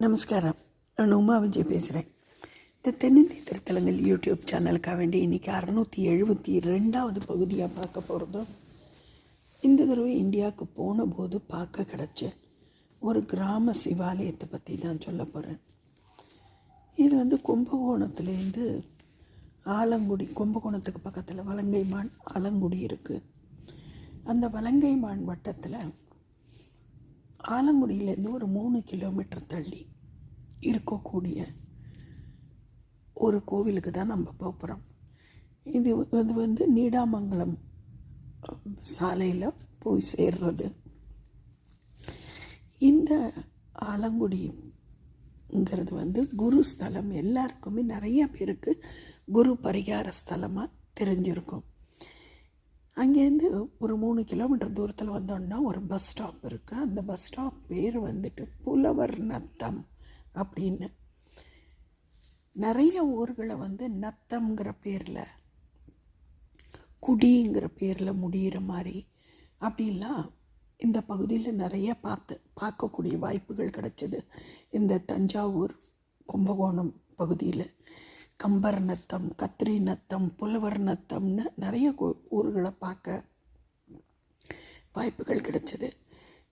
நமஸ்காரம். நான் உமா விஜய் பேசுகிறேன் இந்த தென்னிந்திய திருத்தலங்கள் யூடியூப் சேனலுக்காக வேண்டி இன்றைக்கி அறநூற்றி எழுபத்தி ரெண்டாவது பகுதியாக பார்க்க போகிறதும் இந்த தடவை இந்தியாவுக்கு போன போது பார்க்க கிடச்ச ஒரு கிராம சிவாலயத்தை பற்றி தான் சொல்ல போகிறேன் இது வந்து கும்பகோணத்துலேருந்து ஆலங்குடி கும்பகோணத்துக்கு பக்கத்தில் வலங்கைமான் ஆலங்குடி இருக்குது அந்த வலங்கைமான் வட்டத்தில் ஆலங்குடியிலேருந்து ஒரு மூணு கிலோமீட்டர் தள்ளி இருக்கக்கூடிய ஒரு கோவிலுக்கு தான் நம்ம போகிறோம் இது இது வந்து நீடாமங்கலம் சாலையில் போய் சேர்றது. இந்த ஆலங்குடிங்கிறது வந்து குரு ஸ்தலம். எல்லாருக்குமே நிறைய பேருக்கு குரு பரிகார ஸ்தலமாக தெரிஞ்சிருக்கும். அங்கேருந்து ஒரு மூணு கிலோமீட்டர் தூரத்தில் வந்தோன்னா ஒரு பஸ் ஸ்டாப் இருக்குது அந்த பஸ் ஸ்டாப் பேர் வந்துட்டு புலவர் நத்தம் அப்படின்னு. நிறைய ஊர்களை வந்து நத்தம்ங்கிற பேரில் குடிங்கிற பேரில் முடிகிற மாதிரி அப்படிலாம் இந்த பகுதியில் நிறைய பார்த்து பார்க்கக்கூடிய வாய்ப்புகள் கிடச்சிது. இந்த தஞ்சாவூர் கும்பகோணம் பகுதியில். கம்பர் நத்தம் கத்திரி நத்தம் புலவர் நத்தம்னு நிறைய ஊர்களை பார்க்க வாய்ப்புகள் கிடைச்சிது.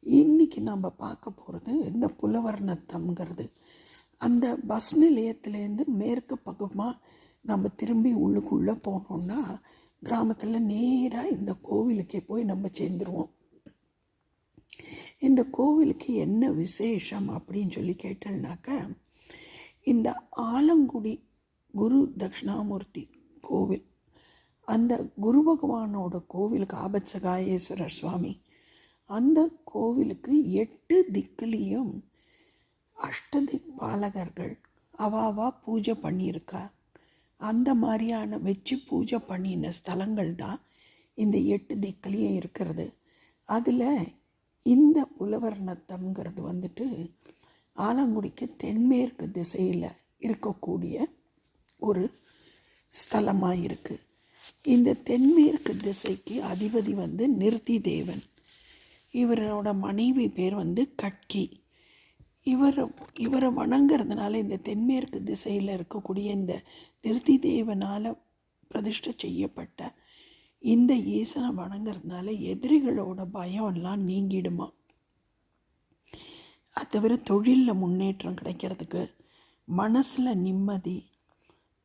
இன்றைக்கி நம்ம பார்க்க போகிறது இந்த புலவர் நத்தம்ங்கிறது. அந்த பஸ் நிலையத்துலேருந்து மேற்கு பக்கமாக நம்ம திரும்பி உள்ளுக்குள்ளே போனோம்னா கிராமத்தில் நேராக இந்த கோவிலுக்கே போய் நம்ம சேர்ந்துருவோம். இந்த கோவிலுக்கு என்ன விசேஷம் அப்படின்னு சொல்லி கேட்டோம்னாக்க இந்த ஆலங்குடி குரு தட்சிணாமூர்த்தி கோவில். அந்த குரு பகவானோட கோவிலுக்கு ஆபத்சகாயேஸ்வரர் சுவாமி அந்த கோவிலுக்கு எட்டு திக்கிலையும் அஷ்டதிக் பாலகர்கள் அவாவா பூஜை பண்ணியிருக்கா. அந்த மாதிரியான வச்சு பூஜை பண்ணின ஸ்தலங்கள் தான் இந்த எட்டு திக்கிலையும் இருக்கிறது. அதில் இந்த புலவர் நத்தம்ங்கிறது வந்துட்டு ஆலங்குடிக்கு தென்மேற்கு திசையில் இருக்கக்கூடிய ஒரு ஸ்தலமாக இருக்குது இந்த தென்மேற்கு திசைக்கு அதிபதி வந்து நிறுத்தி தேவன் இவரோட மனைவி பேர் வந்து கட்கி. இவர் இவரை வணங்குறதுனால இந்த தென்மேற்கு திசையில் இருக்கக்கூடிய இந்த நிறுத்தி தேவனால் பிரதிஷ்டை செய்யப்பட்ட இந்த ஈசனை வணங்குறதுனால எதிரிகளோட பயம் எல்லாம் நீங்கிடுமா? அது தவிர தொழிலில் முன்னேற்றம் கிடைக்கிறதுக்கு மனசில் நிம்மதி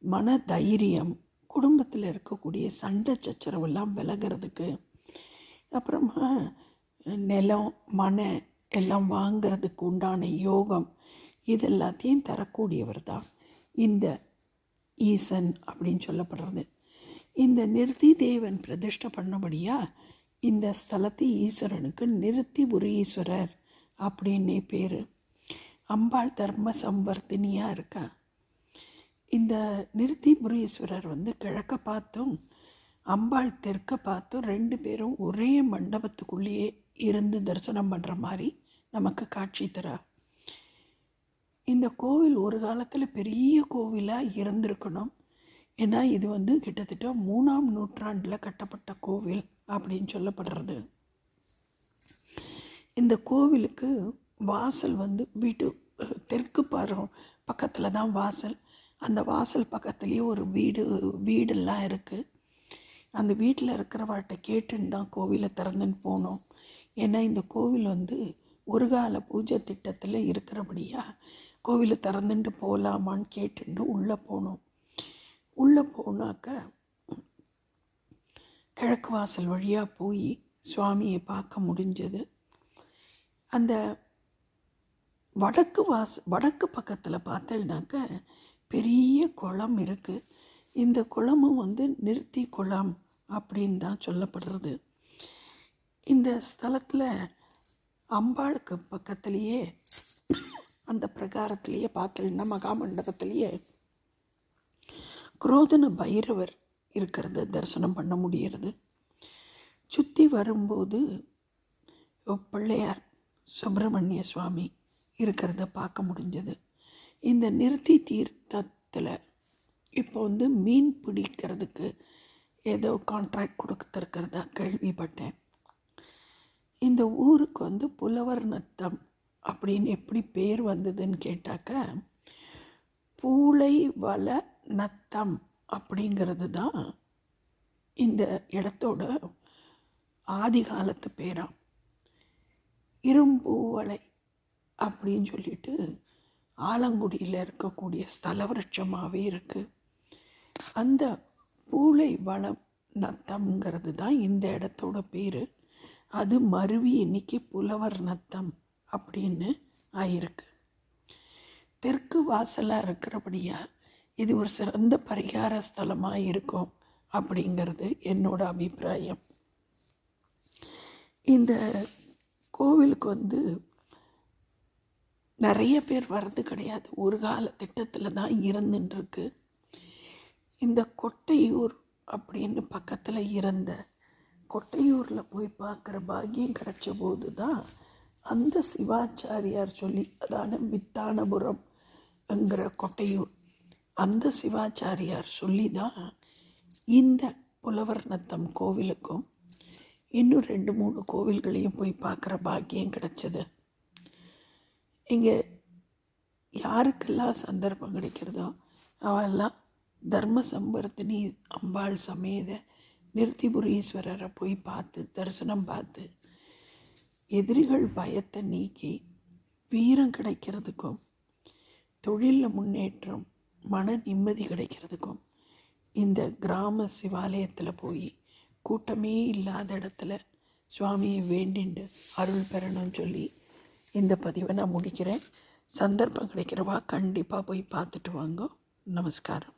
மன தைரியம் குடும்பத்தில் இருக்கக்கூடிய சண்டை சச்சரவெல்லாம் விலகிறதுக்கு அப்புறமா நிலம் மன எல்லாம் வாங்கிறதுக்கு உண்டான யோகம் இது எல்லாத்தையும் தரக்கூடியவர் தான். இந்த ஈசன் அப்படின்னு சொல்லப்படுறது. இந்த நிறுத்தி தேவன் பிரதிஷ்டை பண்ணபடியாக இந்த ஸ்தலத்தை ஈஸ்வரனுக்கு நிறுத்தி ஒரு ஈஸ்வரர் அப்படின்னே பேர். அம்பாள் தர்ம சம்வர்த்தினியாக இருக்கா? இந்த நிறுத்தி முரீஸ்வரர் வந்து கிழக்க பார்த்தும் அம்பாள் தெற்க பார்த்தும் ரெண்டு பேரும் ஒரே மண்டபத்துக்குள்ளேயே இருந்து தரிசனம் பண்ணுற மாதிரி நமக்கு காட்சி தரா. இந்த கோவில் ஒரு காலத்தில் பெரிய கோவிலாக இருந்திருக்கணும். ஏன்னா இது வந்து கிட்டத்தட்ட மூணாம் நூற்றாண்டில் கட்டப்பட்ட கோவில் அப்படின்னு சொல்லப்படுறது. இந்த கோவிலுக்கு வாசல் வந்து வீட்டு தெற்கு பாரம் பக்கத்தில் தான் வாசல். அந்த வாசல் பக்கத்துலேயே ஒரு வீடு வீடெல்லாம் இருக்குது அந்த வீட்டில் இருக்கிறவாட்ட கேட்டுன்னு தான் கோவிலை திறந்துன்னு போனோம். ஏன்னா இந்த கோவில் வந்து ஒரு கால பூஜை திட்டத்தில் இருக்கிறபடியாக கோவிலை திறந்துட்டு போகலாமான்னு கேட்டுட்டு உள்ளே போனோம். உள்ளே போனாக்க கிழக்கு வாசல் வழியாக போய் சுவாமியை பார்க்க முடிஞ்சது. அந்த வடக்கு வாச வடக்கு பக்கத்தில் பார்த்தேன்னாக்க பெரிய குளம் இருக்குது இந்த குளமும் வந்து நிறுத்தி குளம் அப்படின்னு தான் சொல்லப்படுறது. இந்த ஸ்தலத்தில் அம்பாளுக்கு பக்கத்துலேயே அந்த பிரகாரத்திலேயே பார்த்தீங்கன்னா மகாமண்டபத்திலேயே குரோதன பைரவர் இருக்கிறத தரிசனம் பண்ண முடிகிறது. சுற்றி வரும்போது பிள்ளையார் சுப்பிரமணிய சுவாமி இருக்கிறத பார்க்க முடிஞ்சது. இந்த நிறுத்தி தீர்த்தத்தில் இப்போ வந்து மீன் பிடிக்கிறதுக்கு ஏதோ கான்ட்ராக்ட் கொடுத்துருக்கிறதா கேள்விப்பட்டேன். இந்த ஊருக்கு வந்து புலவர் நத்தம் அப்படின்னு எப்படி பேர் வந்ததுன்னு கேட்டாக்க பூளை வள நத்தம் அப்படிங்கிறது தான் இந்த இடத்தோட ஆதி காலத்து பேராம் இரும்பூவளை அப்படின்னு சொல்லிட்டு ஆலங்குடியில் இருக்கக்கூடிய ஸ்தல விருட்சமாகவே இருக்குது அந்த பூளை வளம் நத்தம்ங்கிறது தான் இந்த இடத்தோட பேர். அது மருவி இன்னைக்கு புலவர் நத்தம் அப்படின்னு ஆயிருக்கு. தெற்கு வாசலாக இருக்கிறபடியாக இது ஒரு சிறந்த பரிகார ஸ்தலமாக இருக்கும் அப்படிங்கிறது என்னோட அபிப்பிராயம். இந்த கோவிலுக்கு வந்து நிறைய பேர் வர்றது கிடையாது. ஒரு கால திட்டத்தில் தான் இருந்துட்டுருக்கு இந்த கொட்டையூர் அப்படின்னு பக்கத்தில் இருந்த கொட்டையூரில் போய் பார்க்குற பாக்கியம் கிடைச்ச போது தான் அந்த சிவாச்சாரியார் சொல்லி அதான வித்தானபுரம் என்கிற கொட்டையூர் அந்த சிவாச்சாரியார் சொல்லி தான் இந்த புலவர் நத்தம் கோவிலுக்கும் இன்னும் ரெண்டு மூணு கோவில்களையும் போய் பார்க்குற பாக்கியம் கிடச்சிது. இங்கே யாருக்கெல்லாம் சந்தர்ப்பம் கிடைக்கிறதோ அவெல்லாம் தர்ம சம்பர்த்தினி அம்பாள் சமேத நிறுத்திபுரீஸ்வரரை போய் பார்த்து தரிசனம் பார்த்து எதிரிகள் பயத்தை நீக்கி வீரம் கிடைக்கிறதுக்கும் தொழிலில் முன்னேற்றம் மன நிம்மதி கிடைக்கிறதுக்கும் இந்த கிராம சிவாலயத்தில் போய் கூட்டமே இல்லாத இடத்துல சுவாமியை வேண்டிண்டு அருள் பெறணும்னு சொல்லி இந்த பதிவை நான் முடிக்கிறேன். சந்தர்ப்பம் கிடைக்கிறவா கண்டிப்பாக போய் பார்த்துட்டு வாங்க. நமஸ்காரம்.